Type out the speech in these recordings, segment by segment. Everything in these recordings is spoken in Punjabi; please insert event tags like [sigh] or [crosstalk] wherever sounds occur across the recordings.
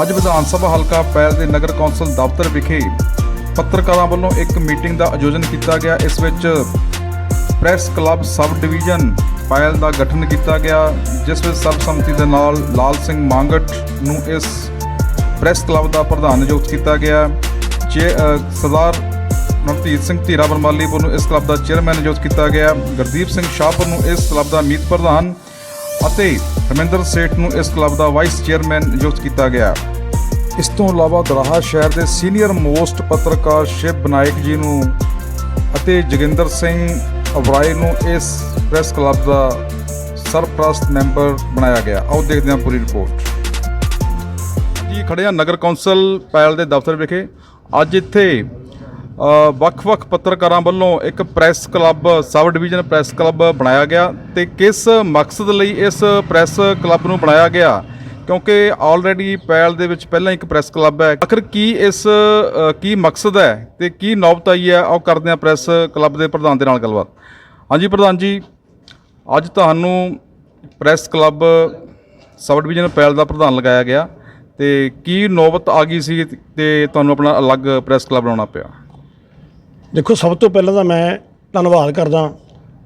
ਅੱਜ ਵਿਧਾਨ ਸਭਾ ਹਲਕਾ ਪੈਲ ਦੇ ਨਗਰ ਕੌਂਸਲ ਦਫ਼ਤਰ ਵਿਖੇ ਪੱਤਰਕਾਰਾਂ ਵੱਲੋਂ ਇੱਕ ਮੀਟਿੰਗ ਦਾ ਆਯੋਜਨ ਕੀਤਾ ਗਿਆ। ਇਸ ਵਿੱਚ press club sub division Payal ਦਾ ਗਠਨ ਕੀਤਾ ਗਿਆ, ਜਿਸ ਵਿੱਚ ਸਰਬਸੰਮਤੀ ਦੇ ਨਾਲ ਲਾਲ ਸਿੰਘ ਮੰਗਟ ਨੂੰ ਇਸ ਪ੍ਰੈਸ ਕਲੱਬ ਦਾ ਪ੍ਰਧਾਨ ਨਿਯੁਕਤ ਕੀਤਾ ਗਿਆ। ਚੇ ਸਰਦਾਰ ਨਵਤੀਤ ਸਿੰਘ ਧੀਰਾ ਬਰਮਾਲੀਪੁਰ ਨੂੰ ਇਸ ਕਲੱਬ ਦਾ ਚੇਅਰਮੈਨ ਨਿਯੁਕਤ ਕੀਤਾ ਗਿਆ। ਗੁਰਦੀਪ ਸਿੰਘ ਸ਼ਾਹਪੁਰ ਨੂੰ ਇਸ ਕਲੱਬ ਦਾ ਮੀਤ ਪ੍ਰਧਾਨ ਅਤੇ ਹਰਮਿੰਦਰ ਸੇਠ ਨੂੰ ਇਸ ਕਲੱਬ ਦਾ ਵਾਈਸ ਚੇਅਰਮੈਨ ਨਿਯੁਕਤ ਕੀਤਾ ਗਿਆ। ਇਸ ਤੋਂ ਇਲਾਵਾ ਦਰਾਹਾ ਸ਼ਹਿਰ ਦੇ ਸੀਨੀਅਰ ਮੋਸਟ ਪੱਤਰਕਾਰ ਸ਼ਿਵ ਬਨਾਇਕ ਜੀ ਨੂੰ ਅਤੇ ਜੋਗਿੰਦਰ ਸਿੰਘ ਅਬਰਾਏ ਨੂੰ ਇਸ ਪ੍ਰੈਸ ਕਲੱਬ ਦਾ ਸਰਪ੍ਰਸਤ ਮੈਂਬਰ ਬਣਾਇਆ ਗਿਆ। ਆਓ ਦੇਖਦੇ ਹਾਂ ਪੂਰੀ ਰਿਪੋਰਟ। ਜੀ, ਖੜੇ ਹਾਂ ਨਗਰ ਕੌਂਸਲ ਪੈਲ ਦੇ ਦਫ਼ਤਰ ਵਿਖੇ। ਅੱਜ ਇੱਥੇ ਵੱਖ-ਵੱਖ ਪੱਤਰਕਾਰਾਂ ਵੱਲੋਂ ਇੱਕ press club, sub division press club ਬਣਾਇਆ ਗਿਆ ਤੇ ਕਿਸ ਮਕਸਦ ਲਈ ਇਸ ਪ੍ਰੈਸ ਕਲੱਬ ਨੂੰ ਬਣਾਇਆ ਗਿਆ? ਕਿਉਂਕਿ ਆਲਰੇਡੀ ਪੈਲ ਦੇ ਵਿੱਚ ਪਹਿਲਾਂ ਇੱਕ ਪ੍ਰੈਸ ਕਲੱਬ ਹੈ। ਆਖਰ ਕੀ ਇਸ ਕੀ ਮਕਸਦ ਹੈ ਤੇ ਕੀ ਨੌਬਤ ਆਈ ਹੈ? ਉਹ ਕਰਦੇ ਹਾਂ ਪ੍ਰੈਸ ਕਲੱਬ ਦੇ ਪ੍ਰਧਾਨ ਦੇ ਨਾਲ ਗੱਲਬਾਤ। ਹਾਂਜੀ ਪ੍ਰਧਾਨ ਜੀ, ਅੱਜ ਤੁਹਾਨੂੰ press club sub division Payal ਦਾ ਪ੍ਰਧਾਨ ਲਗਾਇਆ ਗਿਆ ਤੇ ਕੀ ਨੌਬਤ ਆ ਗਈ ਸੀ ਤੇ ਤੁਹਾਨੂੰ ਆਪਣਾ ਅਲੱਗ ਪ੍ਰੈਸ ਕਲੱਬ ਬਣਾਉਣਾ ਪਿਆ? ਦੇਖੋ, ਸਭ ਤੋਂ ਪਹਿਲਾਂ ਤਾਂ ਮੈਂ ਧੰਨਵਾਦ ਕਰਦਾ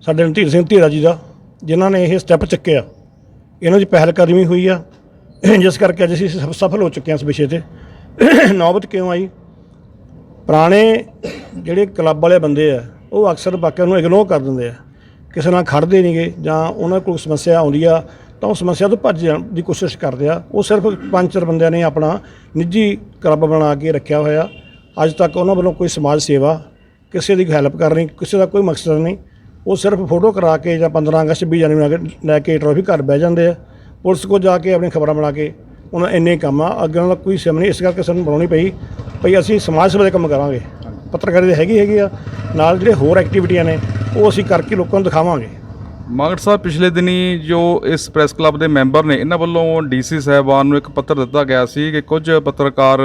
ਸਾਡੇ ਰਣਧੀਰ ਸਿੰਘ ਧੀਰਾ ਜੀ ਦਾ, ਜਿਨ੍ਹਾਂ ਨੇ ਇਹ ਸਟੈਪ ਚੱਕਿਆ। ਇਹਨਾਂ ਦੀ ਪਹਿਲ ਕਦਮੀ ਹੋਈ ਆ। [coughs] ਜਿਸ ਕਰਕੇ ਅੱਜ ਅਸੀਂ ਸਫ- ਸਫਲ ਹੋ ਚੁੱਕੇ ਹਾਂ ਇਸ ਵਿਸ਼ੇ ਤੇ। [coughs] ਨੌਬਤ ਕਿਉਂ ਆਈ? ਪੁਰਾਣੇ ਜਿਹੜੇ ਕਲੱਬ ਵਾਲੇ ਬੰਦੇ ਆ, ਉਹ ਅਕਸਰ ਬਾਕੀਆਂ ਨੂੰ ਇਗਨੋਰ ਕਰ ਦਿੰਦੇ ਆ। ਕਿਸੇ ਨਾਲ ਖੜਦੇ ਨਹੀਂਗੇ ਜਾਂ ਉਹਨਾਂ ਕੋਲ ਸਮੱਸਿਆ ਆਉਂਦੀ ਆ, ਤਾਂ ਉਹ ਸਮੱਸਿਆ ਤੋਂ ਭੱਜ ਜਾਣ ਦੀ ਕੋਸ਼ਿਸ਼ ਕਰਦੇ ਆ। ਉਹ ਸਿਰਫ ਪੰਜ ਚਾਰ ਬੰਦਿਆਂ ਨੇ ਆਪਣਾ ਨਿੱਜੀ ਕਲੱਬ ਬਣਾ ਕੇ ਰੱਖਿਆ ਹੋਇਆ। ਅੱਜ ਤੱਕ ਉਹਨਾਂ ਵੱਲੋਂ ਕੋਈ ਸਮਾਜ ਸੇਵਾ, ਕਿਸੇ ਦੀ ਹੈਲਪ ਕਰਨੀ ਕਿਸੇ ਦਾ ਕੋਈ ਮਕਸਦ ਨਹੀਂ। ਉਹ ਸਿਰਫ ਫੋਟੋ ਕਰਾ ਕੇ ਜਾਂ 15 ਅਗਸਤ 20 ਜਨਵਰੀ ਨਾਲ ਲੈ ਕੇ ਟਰੋਫੀ ਘਰ ਬਹਿ ਜਾਂਦੇ ਆ। ਪੁਲਿਸ ਕੋਲ ਜਾ ਕੇ ਆਪਣੀ ਖਬਰਾਂ ਬਣਾ ਕੇ ਉਹਨਾਂ ਇੰਨੇ ਕੰਮ ਆ ਅੱਗੇ ਦਾ ਕੋਈ ਸਿਮ ਨਹੀਂ ਇਸ ਕਰਕੇ ਸਾਨੂੰ ਬਣਾਉਣੀ ਪਈ ਭਈ ਅਸੀਂ ਸਮਾਜ ਸੇਵਾ ਦੇ ਕੰਮ ਕਰਾਂਗੇ। ਪੱਤਰਕਾਰੀ ਦੇ ਹੈਗੀ ਹੈਗੀ ਆ ਨਾਲ ਜਿਹੜੇ ਹੋਰ ਐਕਟੀਵਿਟੀਆਂ ਨੇ ਉਹ ਅਸੀਂ ਕਰਕੇ ਲੋਕਾਂ ਨੂੰ ਦਿਖਾਵਾਂਗੇ। ਮਾਗਟ ਸਾਹਿਬ ਪਿਛਲੇ ਦਿਨੀ ਜੋ ਇਸ ਪ੍ਰੈਸ ਕਲੱਬ ਦੇ ਮੈਂਬਰ ਨੇ ਇਹਨਾਂ ਵੱਲੋਂ ਡੀਸੀ ਸਾਹਿਬਾਨ ਨੂੰ ਇੱਕ ਪੱਤਰ ਦਿੱਤਾ ਗਿਆ ਸੀ ਕਿ ਕੁਝ ਪੱਤਰਕਾਰ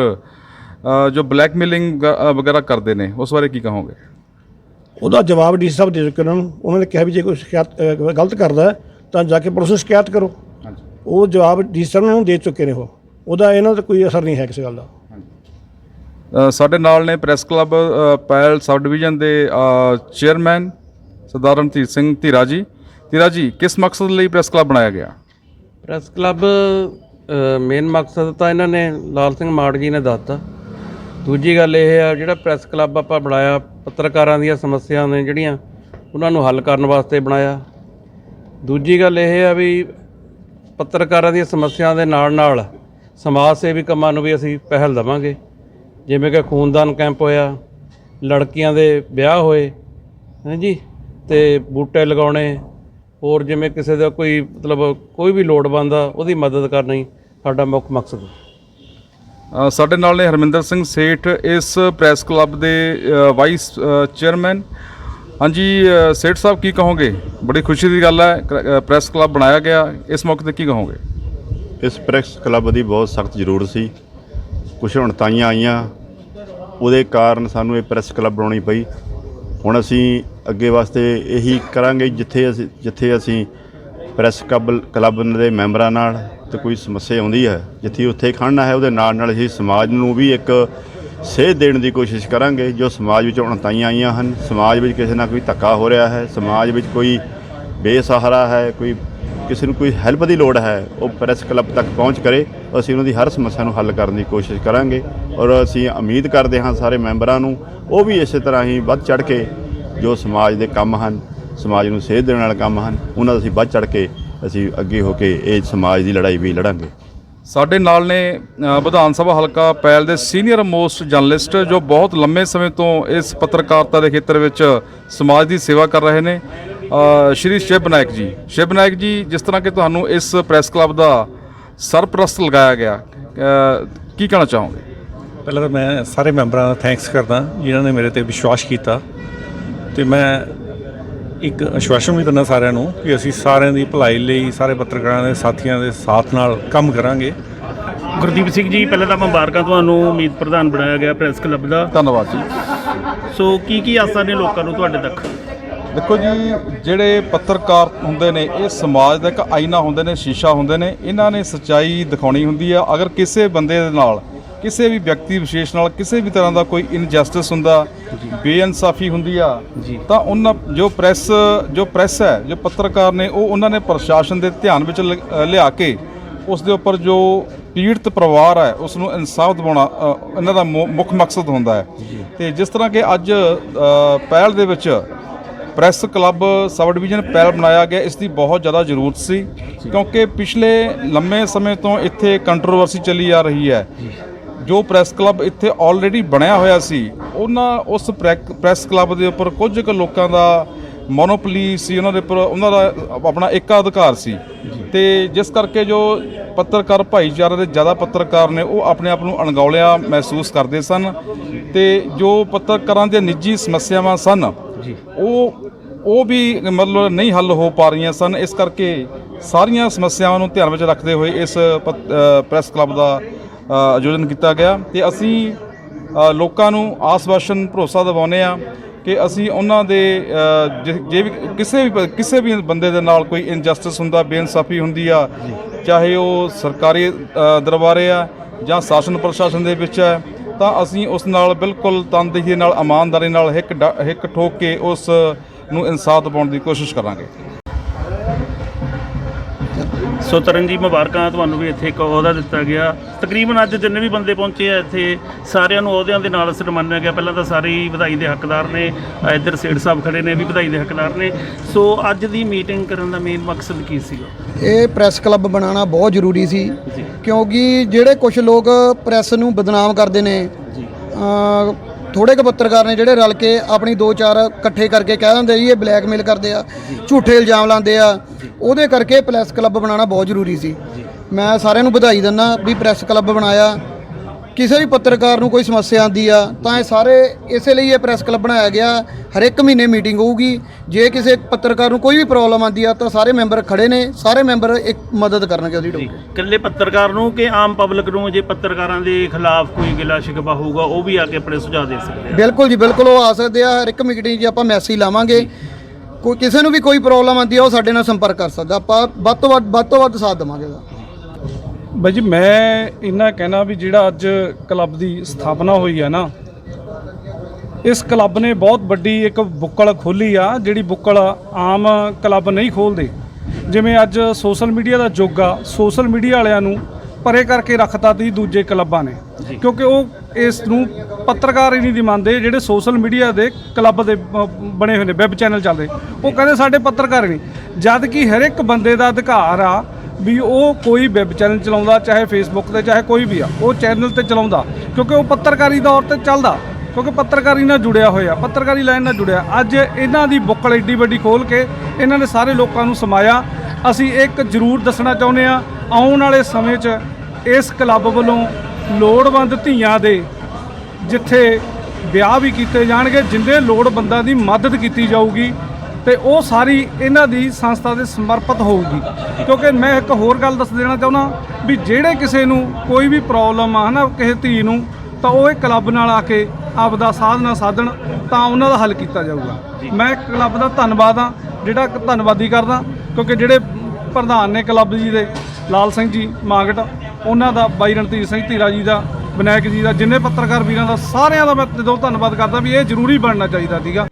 ਜੋ ਬਲੈਕਮੇਲਿੰਗ ਵਗੈਰਾ ਕਰਦੇ ਨੇ ਉਸ ਬਾਰੇ ਕੀ ਕਹੋਗੇ? ਉਹਦਾ ਜਵਾਬ ਡੀਸੀ ਸਾਹਿਬ ਦੇ ਚੁੱਕੇ ਉਹਨਾਂ ਨੂੰ ਉਹਨਾਂ ਨੇ ਕਿਹਾ ਵੀ ਜੇ ਕੋਈ ਸ਼ਿਕਾਇਤ ਗਲਤ ਕਰਦਾ ਤਾਂ ਜਾ ਕੇ ਪੁਲਿਸ ਨੂੰ ਸ਼ਿਕਾਇਤ ਕਰੋ। ਉਹ ਜਵਾਬ ਡੀਸੀ ਸਾਹਿਬ ਨੂੰ ਦੇ ਚੁੱਕੇ ਨੇ ਉਹ। ਉਹਦਾ ਇਹਨਾਂ ਤੇ ਕੋਈ ਅਸਰ ਨਹੀਂ ਹੈ ਕਿਸੇ ਗੱਲ ਦਾ। ਅ, ਸਾਡੇ ਨਾਲ ਨੇ ਪ੍ਰੈਸ ਕਲੱਬ ਅ, ਪੈਲ ਸਬ ਡਿਵੀਜ਼ਨ ਦੇ ਅ, ਚੇਅਰਮੈਨ ਸਰਦਾਰ ਰਣਜੀਤ ਸਿੰਘ ਧੀਰਾ ਜੀ। ਧੀਰਾ ਜੀ ਕਿਸ ਮਕਸਦ ਲਈ ਪ੍ਰੈਸ ਕਲੱਬ ਬਣਾਇਆ ਗਿਆ? ਪ੍ਰੈਸ ਕਲੱਬ ਮੇਨ ਮਕਸਦ ਤਾਂ ਇਹਨਾਂ ਨੇ ਲਾਲ ਸਿੰਘ ਮਾੜ ਜੀ ਨੇ ਦੱਸਤਾ। ਦੂਜੀ ਗੱਲ ਇਹ ਆ ਜਿਹੜਾ ਪ੍ਰੈਸ ਕਲੱਬ ਆਪਾਂ ਬਣਾਇਆ ਪੱਤਰਕਾਰਾਂ ਦੀਆਂ ਸਮੱਸਿਆਵਾਂ ਨੇ ਜਿਹੜੀਆਂ ਉਹਨਾਂ ਨੂੰ ਹੱਲ ਕਰਨ ਵਾਸਤੇ ਬਣਾਇਆ। ਦੂਜੀ ਗੱਲ ਇਹ ਆ ਵੀ ਪੱਤਰਕਾਰਾਂ ਦੀਆਂ ਸਮੱਸਿਆਵਾਂ ਦੇ ਨਾਲ ਨਾਲ ਸਮਾਜ ਸੇਵੀ ਕੰਮਾਂ ਨੂੰ ਵੀ ਅਸੀਂ ਪਹਿਲ ਦੇਵਾਂਗੇ। ਜਿਵੇਂ ਕਿ ਖੂਨਦਾਨ ਕੈਂਪ ਹੋਇਆ, ਲੜਕੀਆਂ ਦੇ ਵਿਆਹ ਹੋਏ ਹਾਂਜੀ ਤੇ ਬੂਟੇ ਲਗਾਉਣੇ, ਹੋਰ ਜਿਵੇਂ ਕਿਸੇ ਦਾ ਕੋਈ ਮਤਲਬ ਕੋਈ ਵੀ ਲੋੜਵੰਦ ਆ, ਉਹਦੀ ਮਦਦ ਕਰਨੀ ਸਾਡਾ ਮੁੱਖ ਮਕਸਦ ਹੈ। ਸਾਡੇ ਨਾਲ ਨੇ ਹਰਮਿੰਦਰ ਸਿੰਘ ਸੇਠ, ਇਸ ਪ੍ਰੈਸ ਕਲੱਬ ਦੇ ਵਾਈਸ ਚੇਅਰਮੈਨ ਹਾਂਜੀ ਸੇਠ ਸਾਹਿਬ ਕੀ ਕਹੋਗੇ? ਬੜੀ ਖੁਸ਼ੀ ਦੀ ਗੱਲ ਹੈ ਪ੍ਰੈਸ ਕਲੱਬ ਬਣਾਇਆ ਗਿਆ। ਇਸ ਮੌਕੇ ਤੇ ਕੀ ਕਹੋਗੇ? ਇਸ ਪ੍ਰੈਸ ਕਲੱਬ ਦੀ ਬਹੁਤ ਸਖਤ ਜ਼ਰੂਰਤ ਸੀ। ਕੁਛ ਹਣਤਾਈਆਂ ਆਈਆਂ। ਉਹਦੇ ਕਾਰਨ ਸਾਨੂੰ ਇਹ ਪ੍ਰੈਸ ਕਲੱਬ ਬਣਾਉਣੀ ਪਈ। ਹੁਣ ਅਸੀਂ ਅੱਗੇ ਵਾਸਤੇ ਇਹੀ ਕਰਾਂਗੇ, ਜਿੱਥੇ ਅਸੀਂ ਜਿੱਥੇ ਅਸੀਂ ਪ੍ਰੈਸ ਕਲੱਬ ਕਲੱਬ ਦੇ ਮੈਂਬਰਾਂ ਨਾਲ ਤੇ ਕੋਈ ਸਮੱਸਿਆ ਆਉਂਦੀ ਹੈ, ਜਿੱਥੇ ਉੱਥੇ ਖੜਨਾ ਹੈ, ਉਹਦੇ ਨਾਲ ਨਾਲ ਅਸੀਂ ਸਮਾਜ ਨੂੰ ਵੀ ਇੱਕ ਸੇਧ ਦੇਣ ਦੀ ਕੋਸ਼ਿਸ਼ ਕਰਾਂਗੇ। ਜੋ ਸਮਾਜ ਵਿੱਚ ਉਣਤਾਈਆਂ ਆਈਆਂ ਹਨ, ਸਮਾਜ ਵਿੱਚ ਕਿਸੇ ਨਾਲ ਕੋਈ ਧੱਕਾ ਹੋ ਰਿਹਾ ਹੈ, ਸਮਾਜ ਵਿੱਚ ਕੋਈ ਬੇਸਹਾਰਾ ਹੈ, ਕੋਈ ਕਿਸੇ ਨੂੰ ਕੋਈ ਹੈਲਪ ਦੀ ਲੋੜ ਹੈ, ਉਹ ਪ੍ਰੈਸ ਕਲੱਬ ਤੱਕ ਪਹੁੰਚ ਕਰੇ, ਅਸੀਂ ਉਹਨਾਂ ਦੀ ਹਰ ਸਮੱਸਿਆ ਨੂੰ ਹੱਲ ਕਰਨ ਦੀ ਕੋਸ਼ਿਸ਼ ਕਰਾਂਗੇ ਔਰ ਅਸੀਂ ਉਮੀਦ ਕਰਦੇ ਹਾਂ ਸਾਰੇ ਮੈਂਬਰਾਂ ਨੂੰ, ਉਹ ਵੀ ਇਸੇ ਤਰ੍ਹਾਂ ਹੀ ਵੱਧ ਚੜ ਕੇ ਜੋ ਸਮਾਜ ਦੇ ਕੰਮ ਹਨ, ਸਮਾਜ ਨੂੰ ਸੇਧ ਦੇਣ ਵਾਲੇ ਕੰਮ ਹਨ, ਉਹਨਾਂ ਦਾ ਅਸੀਂ ਵੱਧ ਚੜ ਕੇ ਅਸੀਂ ਅੱਗੇ ਹੋ ਕੇ ਇਹ ਸਮਾਜ ਦੀ ਲੜਾਈ ਵੀ ਲੜਾਂਗੇ। ਸਾਡੇ ਨਾਲ ਨੇ ਵਿਧਾਨ ਸਭਾ ਹਲਕਾ ਪੈਲ ਦੇ ਸੀਨੀਅਰ ਮੋਸਟ ਜਰਨਲਿਸਟ ਜੋ ਬਹੁਤ ਲੰਮੇ ਸਮੇਂ ਤੋਂ ਇਸ ਪੱਤਰਕਾਰਤਾ ਦੇ ਖੇਤਰ ਵਿੱਚ ਸਮਾਜ ਦੀ ਸੇਵਾ ਕਰ ਰਹੇ ਨੇ ਸ਼੍ਰੀ ਸ਼ਿਵ ਨਾਇਕ ਜੀ। ਸ਼ਿਵ ਨਾਇਕ ਜੀ, ਜਿਸ ਤਰ੍ਹਾਂ ਕਿ ਤੁਹਾਨੂੰ ਇਸ ਪ੍ਰੈਸ ਕਲੱਬ ਦਾ ਸਰਪ੍ਰਸਤ ਲਗਾਇਆ ਗਿਆ ਕੀ ਕਹਿਣਾ ਚਾਹੋਗੇ? ਪਹਿਲਾਂ ਤਾਂ ਮੈਂ ਸਾਰੇ ਮੈਂਬਰਾਂ ਦਾ ਥੈਂਕਸ ਕਰਦਾ, ਜਿਨ੍ਹਾਂ ਨੇ ਮੇਰੇ ਤੇ ਵਿਸ਼ਵਾਸ ਕੀਤਾ। ਤੇ ਮੈਂ ਇੱਕ ਆਸ਼ਵਾਸਨ ਵੀ ਦਿੰਦਾ ਸਾਰਿਆਂ ਨੂੰ ਕਿ ਅਸੀਂ ਸਾਰਿਆਂ ਦੀ ਭਲਾਈ ਲਈ ਸਾਰੇ ਪੱਤਰਕਾਰਾਂ ਦੇ ਸਾਥੀਆਂ ਦੇ ਸਾਥ ਨਾਲ ਕੰਮ ਕਰਾਂਗੇ। ਗੁਰਦੀਪ ਸਿੰਘ ਜੀ ਪਹਿਲਾਂ ਤਾਂ ਮੁਬਾਰਕਾਂ ਤੁਹਾਨੂੰ ਮੀਤ ਪ੍ਰਧਾਨ ਬਣਾਇਆ ਗਿਆ ਪ੍ਰੈਸ ਕਲੱਬ ਦਾ। ਧੰਨਵਾਦ ਜੀ। ਸੋ ਕੀ ਕੀ ਆਸਾਂ ਨੇ ਲੋਕਾਂ ਨੂੰ ਤੁਹਾਡੇ ਤੱਕ? ਦੇਖੋ ਜੀ ਜਿਹੜੇ ਪੱਤਰਕਾਰ ਹੁੰਦੇ ਨੇ ਇਹ ਸਮਾਜ ਦਾ ਇੱਕ ਆਈਨਾ ਹੁੰਦੇ ਨੇ ਸ਼ੀਸ਼ਾ ਹੁੰਦੇ ਨੇ ਇਹਨਾਂ ਨੇ ਸੱਚਾਈ ਦਿਖਾਉਣੀ ਹੁੰਦੀ ਆ। ਅਗਰ ਕਿਸੇ ਬੰਦੇ ਦੇ ਨਾਲ ਕਿਸੇ ਵੀ ਵਿਅਕਤੀ ਵਿਸ਼ੇਸ਼ ਨਾਲ ਕਿਸੇ ਵੀ ਤਰ੍ਹਾਂ ਦਾ ਕੋਈ ਇਨਜਸਟਿਸ ਹੁੰਦਾ ਬੇਇਨਸਾਫੀ ਹੁੰਦੀ ਆ ਤਾਂ ਉਹਨਾਂ ਜੋ ਪ੍ਰੈਸ ਜੋ ਪ੍ਰੈਸ ਹੈ ਜੋ ਪੱਤਰਕਾਰ ਨੇ ਉਹ ਉਹਨਾਂ ਨੇ ਪ੍ਰਸ਼ਾਸਨ ਦੇ ਧਿਆਨ ਵਿੱਚ ਲਿਆ ਕੇ ਉਸ ਦੇ ਉੱਪਰ ਜੋ ਪੀੜਤ ਪਰਿਵਾਰ ਹੈ ਉਸ ਨੂੰ ਇਨਸਾਫ ਦਿਵਾਉਣਾ ਇਹਨਾਂ ਦਾ ਮੁੱਖ ਮਕਸਦ ਹੁੰਦਾ ਹੈ। ਤੇ ਜਿਸ ਤਰ੍ਹਾਂ ਕਿ ਅੱਜ ਪਹਿਲ ਦੇ ਵਿੱਚ ਪ੍ਰੈਸ ਕਲੱਬ ਸਬ ਡਿਵੀਜ਼ਨ ਪਹਿਲ ਬਣਾਇਆ ਗਿਆ ਇਸ ਦੀ ਬਹੁਤ ਜ਼ਿਆਦਾ ਜ਼ਰੂਰਤ ਸੀ ਕਿਉਂਕਿ ਪਿਛਲੇ ਲੰਮੇ ਸਮੇਂ ਤੋਂ ਇੱਥੇ ਕੰਟਰੋਵਰਸੀ ਚੱਲੀ ਆ ਰਹੀ ਹੈ। ਜੋ ਪ੍ਰੈਸ ਕਲੱਬ ਇੱਥੇ ਆਲਰੇਡੀ ਬਣਿਆ ਹੋਇਆ ਸੀ ਉਹਨਾਂ ਉਸ ਪ੍ਰੈਸ ਕਲੱਬ ਦੇ ਉੱਪਰ ਕੁਝ ਕੁ ਲੋਕਾਂ ਦਾ ਮੋਨੋਪੋਲੀ ਸੀ ਉਹਨਾਂ ਦੇ ਉੱਪਰ ਉਹਨਾਂ ਦਾ ਆਪਣਾ ਏਕਾ ਅਧਿਕਾਰ ਸੀ। ਤੇ ਜਿਸ ਕਰਕੇ ਜੋ ਪੱਤਰਕਾਰ ਭਾਈਚਾਰੇ ਦੇ ਜ਼ਿਆਦਾ ਪੱਤਰਕਾਰ ਨੇ ਉਹ ਆਪਣੇ ਆਪ ਨੂੰ ਅਣਗੌਲਿਆ ਮਹਿਸੂਸ ਕਰਦੇ ਸਨ। ਤੇ ਜੋ ਪੱਤਰਕਾਰਾਂ ਦੀਆਂ ਨਿੱਜੀ ਸਮੱਸਿਆਵਾਂ ਸਨ ਉਹ ਉਹ ਵੀ ਮਤਲਬ ਨਹੀਂ ਹੱਲ ਹੋ ਪਾ ਰਹੀਆਂ ਸਨ। ਇਸ ਕਰਕੇ ਸਾਰੀਆਂ ਸਮੱਸਿਆਵਾਂ ਨੂੰ ਧਿਆਨ ਵਿੱਚ ਰੱਖਦੇ ਹੋਏ ਇਸ ਪ੍ਰੈਸ ਕਲੱਬ ਦਾ ਆਯੋਜਨ ਕੀਤਾ ਗਿਆ ਤੇ ਅਸੀਂ ਲੋਕਾਂ ਨੂੰ ਆਸਵਾਸ਼ਨ, ਭਰੋਸਾ ਦਿਵਾਉਂਦੇ ਆ ਕਿ ਅਸੀਂ ਉਹਨਾਂ ਦੇ ਜੇ- ਜੇ ਵੀ ਕਿਸੇ ਵੀ ਕਿਸੇ ਵੀ ਬੰਦੇ ਦੇ ਨਾਲ ਕੋਈ ਇਨਜਸਟਿਸ ਹੁੰਦਾ, ਬੇਇਨਸਾਫੀ ਹੁੰਦੀ ਆ, ਚਾਹੇ ਉਹ ਸਰਕਾਰੀ ਦਰਬਾਰੇ ਆ ਜਾਂ ਸ਼ਾਸਨ ਪ੍ਰਸ਼ਾਸਨ ਦੇ ਵਿੱਚ ਹੈ, ਤਾਂ ਅਸੀਂ ਉਸ ਨਾਲ ਬਿਲਕੁਲ ਤਨਦੇਹੀ ਨਾਲ, ਇਮਾਨਦਾਰੀ ਨਾਲ ਹਿੱਕ ਡ- ਹਿੱਕ ਠੋਕ ਕੇ ਉਸ ਨੂੰ ਇਨਸਾਫ ਦਿਵਾਉਣ ਦੀ ਕੋਸ਼ਿਸ਼ ਕਰਾਂਗੇ। ਸੋ ਤਰਨ ਜੀ ਮੁਬਾਰਕਾਂ ਤੁਹਾਨੂੰ ਵੀ ਇੱਥੇ ਇੱਕ ਅਹੁਦਾ ਦਿੱਤਾ ਗਿਆ। ਤਕਰੀਬਨ ਅੱਜ ਜਿੰਨੇ ਵੀ ਬੰਦੇ ਪਹੁੰਚੇ ਆ ਇੱਥੇ ਸਾਰਿਆਂ ਨੂੰ ਅਹੁਦਿਆਂ ਦੇ ਨਾਲ ਸਨਮਾਨਿਆ ਗਿਆ। ਪਹਿਲਾਂ ਤਾਂ ਸਾਰੇ ਹੀ ਵਧਾਈ ਦੇ ਹੱਕਦਾਰ ਨੇ ਇੱਧਰ ਸੇਠ ਸਾਹਿਬ ਖੜੇ ਨੇ ਵੀ ਵਧਾਈ ਦੇ ਹੱਕਦਾਰ ਨੇ। ਸੋ ਅੱਜ ਦੀ ਮੀਟਿੰਗ ਕਰਨ ਦਾ ਮੇਨ ਮਕਸਦ ਕੀ ਸੀਗਾ? ਇਹ ਪ੍ਰੈਸ ਕਲੱਬ ਬਣਾਉਣਾ ਬਹੁਤ ਜ਼ਰੂਰੀ ਸੀ ਕਿਉਂਕਿ ਜਿਹੜੇ ਕੁਝ ਲੋਕ ਪ੍ਰੈਸ ਨੂੰ ਬਦਨਾਮ ਕਰਦੇ ਨੇ ਥੋੜੇ ਕੁ ਪੱਤਰਕਾਰ ਨੇ ਜਿਹੜੇ ਰਲ ਕੇ ਆਪਣੀ ਦੋ ਚਾਰ ਇਕੱਠੇ ਕਰਕੇ ਕਹਿ ਦਿੰਦੇ ਜੀ ਇਹ ਬਲੈਕਮੇਲ ਕਰਦੇ ਆ ਝੂਠੇ ਇਲਜ਼ਾਮ ਲਾਉਂਦੇ ਆ। ਉਹਦੇ ਕਰਕੇ ਪ੍ਰੈਸ ਕਲੱਬ ਬਣਾਉਣਾ ਬਹੁਤ ਜ਼ਰੂਰੀ ਸੀ। ਮੈਂ ਸਾਰਿਆਂ ਨੂੰ ਵਧਾਈ ਦਿੰਦਾ ਵੀ ਪ੍ਰੈਸ ਕਲੱਬ ਬਣਾਇਆ। ਕਿਸੇ ਵੀ ਪੱਤਰਕਾਰ ਨੂੰ ਕੋਈ ਸਮੱਸਿਆ ਆਂਦੀ ਆ ਤਾਂ ਇਹ ਸਾਰੇ ਇਸੇ ਲਈ ਇਹ ਪ੍ਰੈਸ ਕਲੱਬ ਬਣਾਇਆ ਗਿਆ। ਹਰ ਇੱਕ ਮਹੀਨੇ ਮੀਟਿੰਗ ਹੋਊਗੀ। ਜੇ ਕਿਸੇ ਪੱਤਰਕਾਰ ਨੂੰ ਕੋਈ ਵੀ ਪ੍ਰੋਬਲਮ ਆਂਦੀ ਆ ਤਾਂ ਸਾਰੇ ਮੈਂਬਰ ਖੜੇ ਨੇ। ਸਾਰੇ ਮੈਂਬਰ ਇੱਕ ਮਦਦ ਕਰਨਗੇ ਉਹਦੀ ਡੋਕ ਇਕੱਲੇ ਪੱਤਰਕਾਰ ਨੂੰ ਕਿ ਆਮ ਪਬਲਿਕ ਨੂੰ ਜੇ ਪੱਤਰਕਾਰਾਂ ਦੇ ਖਿਲਾਫ ਕੋਈ ਗਿਲਾ ਸ਼ਿਕਵਾ ਹੋਊਗਾ ਉਹ ਵੀ ਆ ਕੇ ਆਪਣੇ ਸੁਝਾਅ ਦੇ ਸਕਦੇ ਆ? ਬਿਲਕੁਲ ਜੀ ਬਿਲਕੁਲ ਉਹ ਆ ਸਕਦੇ ਆ। ਹਰ ਇੱਕ ਮੀਟਿੰਗ 'ਚ ਆਪਾਂ ਮੈਸੇਜ ਲਾਵਾਂਗੇ। ਕੋਈ ਕਿਸੇ ਨੂੰ ਵੀ ਕੋਈ ਪ੍ਰੋਬਲਮ ਆਂਦੀ ਆ ਉਹ ਸਾਡੇ ਨਾਲ ਸੰਪਰਕ ਕਰ ਸਕਦਾ। ਆਪਾਂ ਵੱਧ ਤੋਂ ਵੱਧ ਵੱਧ ਤੋਂ ਵੱਧ ਸਾਥ ਦੇਵਾਂਗੇ ਬਾਈ ਜੀ ਮੈਂ ਇਹਨਾਂ ਕਹਿਣਾ ਵੀ ਜਿਹੜਾ ਅੱਜ ਕਲੱਬ ਦੀ ਸਥਾਪਨਾ ਹੋਈ ਹੈ ਨਾ ਇਸ ਕਲੱਬ ਨੇ ਬਹੁਤ ਵੱਡੀ ਇੱਕ ਬੁੱਕਲ ਖੋਲੀ ਆ ਜਿਹੜੀ ਬੁੱਕਲ ਆਮ ਕਲੱਬ ਨਹੀਂ ਖੋਲਦੇ ਜਿਵੇਂ ਅੱਜ ਸੋਸ਼ਲ ਮੀਡੀਆ ਦਾ ਯੁੱਗ ਆ ਸੋਸ਼ਲ ਮੀਡੀਆ ਵਾਲਿਆਂ ਨੂੰ ਪਰੇ ਕਰਕੇ ਰੱਖਤਾ ਤੀ ਦੂਜੇ ਕਲੱਬਾਂ ਨੇ। ਕਿਉਂਕਿ ਉਹ ਇਸ ਨੂੰ ਪੱਤਰਕਾਰ ਹੀ ਨਹੀਂ ਦੀ ਮੰਨਦੇ ਜਿਹੜੇ ਸੋਸ਼ਲ ਮੀਡੀਆ ਦੇ ਕਲੱਬ ਦੇ ਬਣੇ ਹੋਏ ਨੇ ਵੈਬ ਚੈਨਲ ਚੱਲਦੇ। ਉਹ ਕਹਿੰਦੇ ਸਾਡੇ ਪੱਤਰਕਾਰ ਨਹੀਂ। ਜਦ ਕਿ ਹਰ ਇੱਕ ਬੰਦੇ ਦਾ ਅਧਿਕਾਰ ਆ ਵੀ ਉਹ ਕੋਈ ਵੈਬ ਚੈਨਲ ਚਲਾਉਂਦਾ, ਚਾਹੇ ਫੇਸਬੁੱਕ ਤੇ, ਚਾਹੇ ਕੋਈ ਵੀ ਆ, ਉਹ ਚੈਨਲ ਤੇ ਚਲਾਉਂਦਾ। ਕਿਉਂਕਿ ਉਹ ਪੱਤਰਕਾਰੀ ਦੌਰ ਤੇ ਚੱਲਦਾ। ਕਿਉਂਕਿ ਪੱਤਰਕਾਰੀ ਨਾਲ ਜੁੜਿਆ ਹੋਇਆ, ਪੱਤਰਕਾਰੀ ਲਾਈਨ ਨਾਲ ਜੁੜਿਆ। ਅੱਜ ਇਹਨਾਂ ਦੀ ਬੁੱਕਲ ਏਡੀ ਵੱਡੀ ਖੋਲ ਕੇ ਇਹਨਾਂ ਨੇ ਸਾਰੇ ਲੋਕਾਂ ਨੂੰ ਸਮਾਇਆ। ਅਸੀਂ ਇੱਕ ਜ਼ਰੂਰ ਦੱਸਣਾ ਚਾਹੁੰਦੇ ਆ ਆਉਣ ਵਾਲੇ ਸਮੇਂ 'ਚ ਇਸ ਕਲੱਬ ਵੱਲੋਂ ਲੋੜਵੰਦ ਧੀਆਂ ਦੇ ਜਿੱਥੇ ਵਿਆਹ ਵੀ ਕੀਤੇ ਜਾਣਗੇ, ਜਿੰਦੇ ਲੋੜਵੰਦਾਂ ਦੀ ਮਦਦ ਕੀਤੀ ਜਾਊਗੀ ਤੇ ਉਹ ਸਾਰੀ ਇਹਨਾਂ ਦੀ ਸੰਸਥਾ ਦੇ ਸਮਰਪਿਤ ਹੋਊਗੀ। ਕਿਉਂਕਿ ਮੈਂ ਇੱਕ ਹੋਰ ਗੱਲ ਦੱਸ ਦੇਣਾ ਚਾਹੁੰਦਾ ਵੀ ਜਿਹੜੇ ਕਿਸੇ ਨੂੰ ਕੋਈ ਵੀ ਪ੍ਰੋਬਲਮ ਆ ਹਨਾ ਕਿਸੇ ਧੀ ਨੂੰ ਤਾਂ ਉਹ ਇਹ ਕਲੱਬ ਨਾਲ ਆ ਕੇ ਆਪਦਾ ਸਾਧਨਾ ਸਾਧਣ ਤਾਂ ਉਹਨਾਂ ਦਾ ਹੱਲ ਕੀਤਾ ਜਾਊਗਾ। ਮੈਂ ਕਲੱਬ ਦਾ ਧੰਨਵਾਦ ਆ ਜਿਹੜਾ ਧੰਨਵਾਦੀ ਕਰਦਾ ਕਿਉਂਕਿ ਜਿਹੜੇ ਪ੍ਰਧਾਨ ਨੇ ਕਲੱਬ ਜੀ ਦੇ ਲਾਲ ਸਿੰਘ ਜੀ ਮਾਗਟ ਉਹਨਾਂ ਦਾ ਬਾਈ ਰਣਧੀਰ ਸਿੰਘ ਧੀਰਾ ਜੀ ਦਾ ਵਿਨਾਇਕ ਜੀ ਦਾ ਜਿੰਨੇ ਪੱਤਰਕਾਰ ਵੀਰਾਂ ਦਾ ਸਾਰਿਆਂ ਦਾ ਮੈਂ ਦਿਲੋਂ ਧੰਨਵਾਦ ਕਰਦਾ ਵੀ ਇਹ ਜ਼ਰੂਰੀ ਬਣਨਾ ਚਾਹੀਦਾ ਸੀਗਾ।